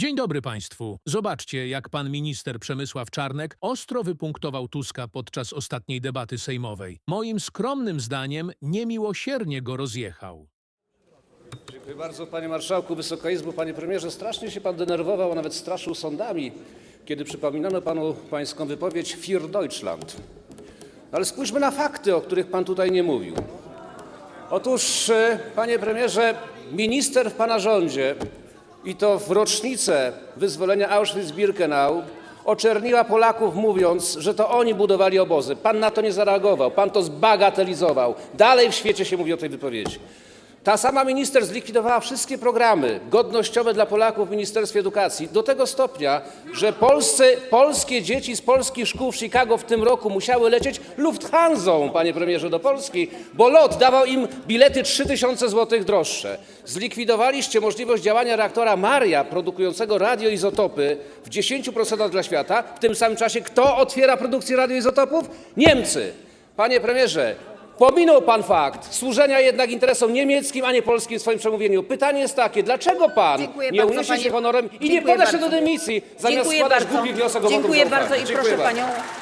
Dzień dobry Państwu. Zobaczcie, jak pan minister Przemysław Czarnek ostro wypunktował Tuska podczas ostatniej debaty sejmowej. Moim skromnym zdaniem niemiłosiernie go rozjechał. Dziękuję bardzo, panie marszałku, Wysoka Izbo, panie premierze. Strasznie się pan denerwował, a nawet straszył sądami, kiedy przypominano panu pańską wypowiedź Für Deutschland. Ale spójrzmy na fakty, o których pan tutaj nie mówił. Otóż, e, panie premierze, minister w pana rządzie i to w rocznicę wyzwolenia Auschwitz-Birkenau oczerniła Polaków mówiąc, że to oni budowali obozy. Pan na to nie zareagował, pan to zbagatelizował. Dalej w świecie się mówi o tej wypowiedzi. Ta sama minister zlikwidowała wszystkie programy godnościowe dla Polaków w Ministerstwie Edukacji do tego stopnia, że polscy, polskie dzieci z polskich szkół w Chicago w tym roku musiały lecieć Lufthansą, panie premierze, do Polski, bo LOT dawał im bilety 3000 zł droższe. Zlikwidowaliście możliwość działania reaktora Maria produkującego radioizotopy w 10% dla świata. W tym samym czasie kto otwiera produkcję radioizotopów? Niemcy. Panie premierze, Pominął pan fakt służenia jednak interesom niemieckim, a nie polskim w swoim przemówieniu. Pytanie jest takie, dlaczego pan Dziękuję nie bardzo, uniesie się panie- honorem i nie Dziękuję poda się bardzo. do dymisji, zamiast Dziękuję składać bardzo. głupi wniosek o wotum Dziękuję zaufania? bardzo i Dziękuję proszę bardzo. panią